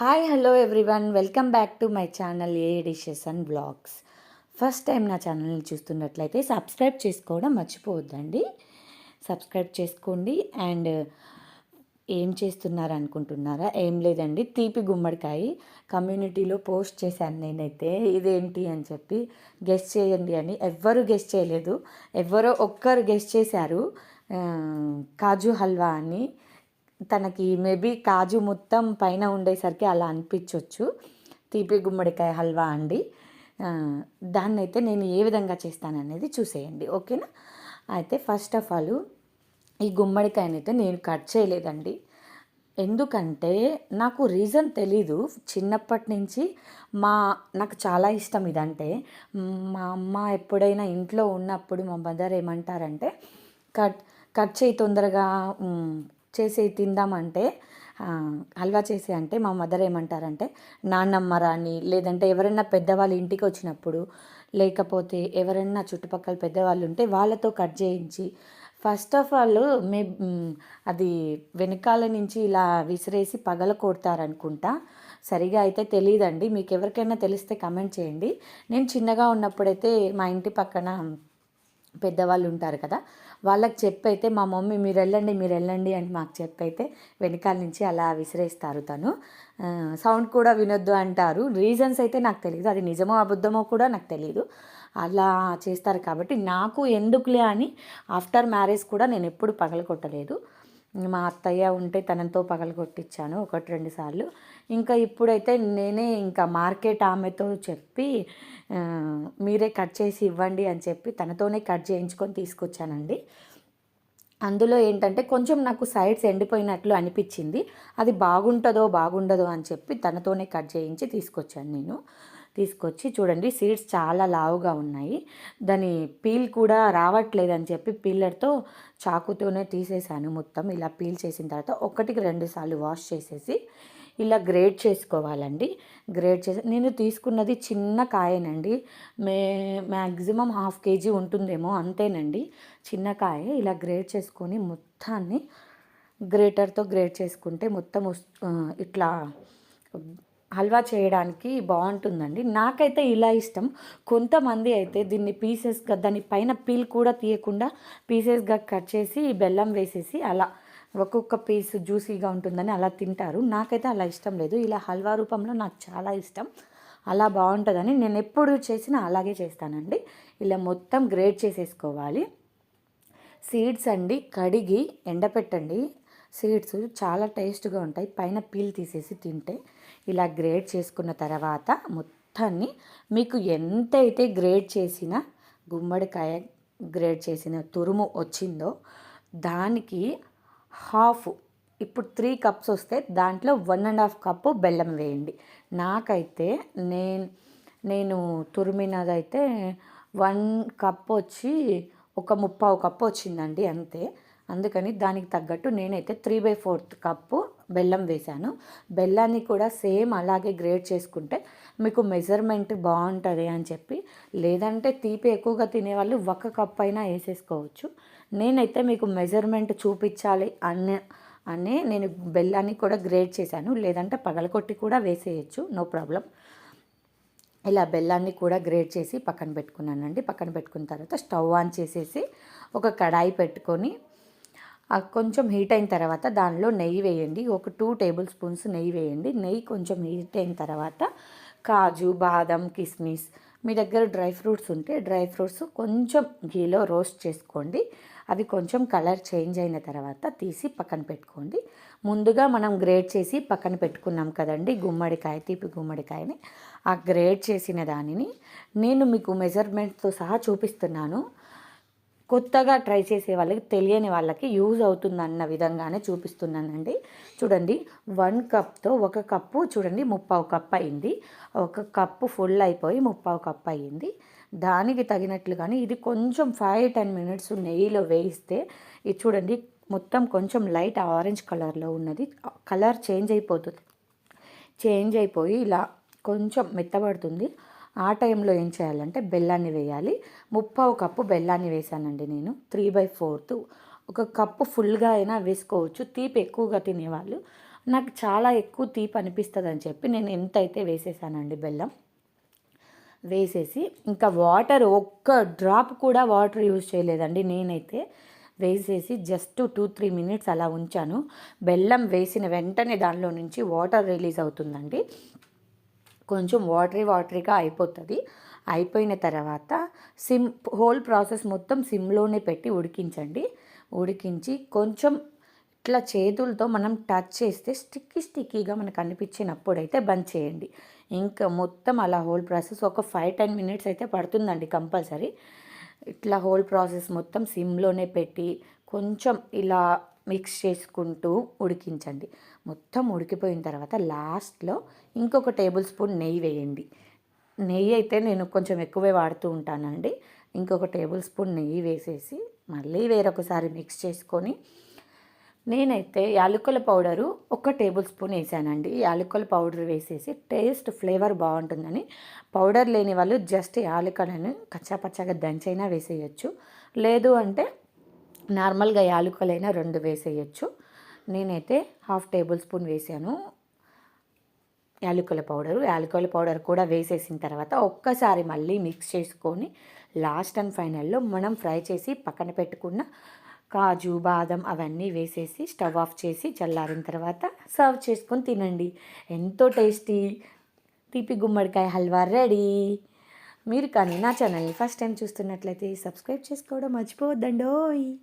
Hi hello everyone welcome back to my channel A dishes and blogs first time నా ఛానల్ని చూస్తున్నట్లయితే subscribe చేసుకోవడం మర్చిపోవద్దండి. సబ్స్క్రైబ్ చేసుకోండి అండ్ uh, ఏం చేస్తున్నారు అనుకుంటున్నారా? ఏం లేదండి. తీపి గుమ్మడికాయ కమ్యూనిటీలో పోస్ట్ చేశాను నేనైతే. ఇదేంటి అని చెప్పి గెస్ట్ చేయండి అని. ఎవ్వరు గెస్ట్ చేయలేదు. ఎవరో ఒక్కరు గెస్ట్ చేశారు. కాజు హల్వా అని. తనకి మేబీ కాజు మొత్తం పైన ఉండేసరికి అలా అనిపించవచ్చు తీపి గుమ్మడికాయ హల్వా అండి. దాన్ని అయితే నేను ఏ విధంగా చేస్తాననేది చూసేయండి. ఓకేనా? అయితే ఫస్ట్ ఆఫ్ ఆల్ ఈ గుమ్మడికాయనైతే నేను కట్ చేయలేదండి. ఎందుకంటే నాకు రీజన్ తెలీదు. చిన్నప్పటి నుంచి మా నాకు చాలా ఇష్టం ఇదంటే. మా అమ్మ ఎప్పుడైనా ఇంట్లో ఉన్నప్పుడు మా మదర్ ఏమంటారంటే కట్ కట్ చేయి తొందరగా చేసి తిందామంటే హల్వా చేసి అంటే మా మదర్ ఏమంటారంటే నాన్నమ్మ రాని లేదంటే ఎవరైనా పెద్దవాళ్ళు ఇంటికి వచ్చినప్పుడు లేకపోతే ఎవరైనా చుట్టుపక్కల పెద్దవాళ్ళు ఉంటే వాళ్ళతో కట్ చేయించి ఫస్ట్ ఆఫ్ ఆల్ మే అది వెనకాల నుంచి ఇలా విసిరేసి పగల కొడతారనుకుంటా సరిగా అయితే తెలియదండి మీకు ఎవరికైనా తెలిస్తే కమెంట్ చేయండి. నేను చిన్నగా ఉన్నప్పుడైతే మా ఇంటి పక్కన పెద్దవాళ్ళు ఉంటారు కదా వాళ్ళకి చెప్పైతే మా మమ్మీ మీరు వెళ్ళండి మీరు వెళ్ళండి అని మాకు చెప్పైతే వెనకాల నుంచి అలా విసిరేస్తారు తను. సౌండ్ కూడా వినొద్దు అంటారు. రీజన్స్ అయితే నాకు తెలియదు అది నిజమో అబద్ధమో కూడా నాకు తెలియదు అలా చేస్తారు కాబట్టి నాకు ఎందుకులే అని ఆఫ్టర్ మ్యారేజ్ కూడా నేను ఎప్పుడు పగలగొట్టలేదు. మా అత్తయ్య ఉంటే తనతో పగలగొట్టించాను ఒకటి రెండు సార్లు. ఇంకా ఇప్పుడైతే నేనే ఇంకా మార్కెట్ ఆమెతో చెప్పి మీరే కట్ చేసి ఇవ్వండి అని చెప్పి తనతోనే కట్ చేయించుకొని తీసుకొచ్చానండి. అందులో ఏంటంటే కొంచెం నాకు సైడ్స్ ఎండిపోయినట్లు అనిపించింది. అది బాగుంటుందో బాగుండదో అని చెప్పి తనతోనే కట్ చేయించి తీసుకొచ్చాను నేను. తీసుకొచ్చి చూడండి సీడ్స్ చాలా లావుగా ఉన్నాయి. దాని పీల్ కూడా రావట్లేదు అని చెప్పి పీలర్తో చాకుతోనే తీసేసాను మొత్తం. ఇలా పీల్ చేసిన తర్వాత ఒకటికి రెండు సార్లు వాష్ చేసేసి ఇలా గ్రేడ్ చేసుకోవాలండి. గ్రేడ్ చేసి నేను తీసుకున్నది చిన్న కాయనండి. మే మ్యాక్సిమం హాఫ్ కేజీ ఉంటుందేమో అంతేనండి. చిన్న కాయ ఇలా గ్రేడ్ చేసుకొని మొత్తాన్ని గ్రేటర్తో గ్రేడ్ చేసుకుంటే మొత్తం వస్- ఇట్లా హల్వా చేయడానికి బాగుంటుందండి. నాకైతే ఇలా ఇష్టం. కొంతమంది అయితే దీన్ని పీసెస్గా దాని పైన పీల్ కూడా తీయకుండా పీసెస్గా కట్ చేసి బెల్లం వేసేసి అలా ఒక్కొక్క పీస్ జ్యూసీగా ఉంటుందని అలా తింటారు. నాకైతే అలా ఇష్టం లేదు. ఇలా హల్వా రూపంలో నాకు చాలా ఇష్టం. అలా బాగుంటుందని నేను ఎప్పుడు చేసినా అలాగే చేస్తానండి. ఇలా మొత్తం గ్రేట్ చేసేసుకోవాలి. సీడ్స్ అండి కడిగి ఎండపెట్టండి. సీడ్స్ చాలా టేస్ట్గా ఉంటాయి. పైన పీల్ తీసేసి తింటే ఇలా గ్రేడ్ చేసుకున్న తర్వాత మొత్తాన్ని మీకు ఎంతైతే గ్రేడ్ చేసిన గుమ్మడికాయ గ్రేడ్ చేసిన తురుము వచ్చిందో దానికి హాఫ్ ఇప్పుడు త్రీ కప్స్ వస్తే దాంట్లో వన్ అండ్ హాఫ్ కప్పు బెల్లం వేయండి. నాకైతే నేను నేను తురిమినదైతే వన్ కప్ వచ్చి ఒక ముప్పావు కప్పు వచ్చిందండి అంతే. అందుకని దానికి తగ్గట్టు నేనైతే త్రీ బై ఫోర్త్ కప్పు బెల్లం వేశాను. బెల్లాన్ని కూడా సేమ్ అలాగే గ్రేట్ చేసుకుంటే మీకు మెజర్మెంట్ బాగుంటుంది అని చెప్పి లేదంటే తీపి ఎక్కువగా తినేవాళ్ళు ఒక కప్ అయినా వేసేసుకోవచ్చు. నేనైతే మీకు మెజర్మెంట్ చూపించాలి అన్న అనే నేను బెల్లాన్ని కూడా గ్రేట్ చేశాను. లేదంటే పగలకొట్టి కూడా వేసేయచ్చు నో ప్రాబ్లం. ఇలా బెల్లాన్ని కూడా గ్రేట్ చేసి పక్కన పెట్టుకున్నానండి. పక్కన పెట్టుకున్న తర్వాత స్టవ్ ఆన్ చేసేసి ఒక కడాయి పెట్టుకొని కొంచెం హీట్ అయిన తర్వాత దానిలో నెయ్యి వేయండి. ఒక టూ టేబుల్ స్పూన్స్ నెయ్యి వేయండి. నెయ్యి కొంచెం హీట్ అయిన తర్వాత కాజు బాదం కిస్మిస్ మీ దగ్గర డ్రై ఫ్రూట్స్ ఉంటే డ్రై ఫ్రూట్స్ కొంచెం గీలో రోస్ట్ చేసుకోండి. అవి కొంచెం కలర్ చేంజ్ అయిన తర్వాత తీసి పక్కన పెట్టుకోండి. ముందుగా మనం గ్రేట్ చేసి పక్కన పెట్టుకున్నాం కదండి గుమ్మడికాయ తీపి గుమ్మడికాయని. ఆ గ్రేట్ చేసిన దానిని నేను మీకు మెజర్మెంట్తో సహా చూపిస్తున్నాను. కొత్తగా ట్రై చేసే వాళ్ళకి తెలియని వాళ్ళకి యూజ్ అవుతుందన్న విధంగానే చూపిస్తున్నానండి. చూడండి వన్ కప్తో ఒక కప్పు చూడండి ముప్పావు కప్ అయింది. ఒక కప్పు ఫుల్ అయిపోయి ముప్పావు కప్ అయ్యింది దానికి తగినట్లుగానే ఇది కొంచెం ఫైవ్ టెన్ మినిట్స్ నెయ్యిలో వేయిస్తే ఇది చూడండి మొత్తం కొంచెం లైట్ ఆరెంజ్ కలర్లో ఉన్నది. కలర్ చేంజ్ అయిపోతుంది. చేంజ్ అయిపోయి ఇలా కొంచెం మెత్తబడుతుంది. ఆ టైంలో ఏం చేయాలంటే బెల్లాన్ని వేయాలి. ముప్పావు కప్పు బెల్లాన్ని వేసానండి నేను. Three by fourth. ఒక కప్పు ఫుల్గా అయినా వేసుకోవచ్చు. తీపి ఎక్కువగా తినేవాళ్ళు. నాకు చాలా ఎక్కువ తీపి అనిపిస్తుంది అని చెప్పి నేను ఎంత అయితే వేసేసానండి బెల్లం. వేసేసి ఇంకా వాటర్ ఒక్క డ్రాప్ కూడా వాటర్ యూజ్ చేయలేదండి నేనైతే. వేసేసి జస్ట్ టూ త్రీ మినిట్స్ అలా ఉంచాను. బెల్లం వేసిన వెంటనే దానిలో నుంచి వాటర్ రిలీజ్ అవుతుందండి. కొంచెం వాటరీ వాటరీగా అయిపోతుంది. అయిపోయిన తర్వాత సిమ్ హోల్ ప్రాసెస్ మొత్తం సిమ్లోనే పెట్టి ఉడికించండి. ఉడికించి కొంచెం ఇట్లా చేతులతో మనం టచ్ చేస్తే స్టిక్కీ స్టిక్కీగా మనకు అనిపించినప్పుడు అయితే బంద్ చేయండి. ఇంకా మొత్తం అలా హోల్ ప్రాసెస్ ఒక ఫైవ్ టెన్ మినిట్స్ అయితే పడుతుందండి కంపల్సరీ. ఇట్లా హోల్ ప్రాసెస్ మొత్తం సిమ్లోనే పెట్టి కొంచెం ఇలా మిక్స్ చేసుకుంటూ ఉడికించండి. మొత్తం ఉడికిపోయిన తర్వాత లాస్ట్లో ఇంకొక టేబుల్ స్పూన్ నెయ్యి వేయండి. నెయ్యి అయితే నేను కొంచెం ఎక్కువే వాడుతూ ఉంటానండి. ఇంకొక టేబుల్ స్పూన్ నెయ్యి వేసేసి మళ్ళీ వేరొకసారి మిక్స్ చేసుకొని నేనైతే యాలకుల పౌడరు ఒక టేబుల్ స్పూన్ వేసానండి. యాలకుల పౌడర్ వేసేసి టేస్ట్ ఫ్లేవర్ బాగుంటుందని. పౌడర్ లేని వాళ్ళు జస్ట్ యాలకలను కచ్చాపచ్చాగా దంచైనా వేసేయచ్చు. లేదు అంటే నార్మల్గా యాలకులైనా రెండు వేసేయచ్చు. నేనైతే హాఫ్ టేబుల్ స్పూన్ వేసాను. యాలకుల పౌడరు. యాలకుల పౌడర్ కూడా వేసేసిన తర్వాత ఒక్కసారి మళ్ళీ మిక్స్ చేసుకొని లాస్ట్ అండ్ ఫైనల్లో మనం ఫ్రై చేసి పక్కన పెట్టుకున్న కాజు బాదం అవన్నీ వేసేసి స్టవ్ ఆఫ్ చేసి చల్లారిన తర్వాత సర్వ్ చేసుకొని తినండి. ఎంతో టేస్టీ. తీపి గుమ్మడికాయ హల్వా రెడీ. మీరు కానీ నా ఛానల్ని ఫస్ట్ టైం చూస్తున్నట్లయితే సబ్స్క్రైబ్ చేసుకోవడం మర్చిపోవద్దండోయ్.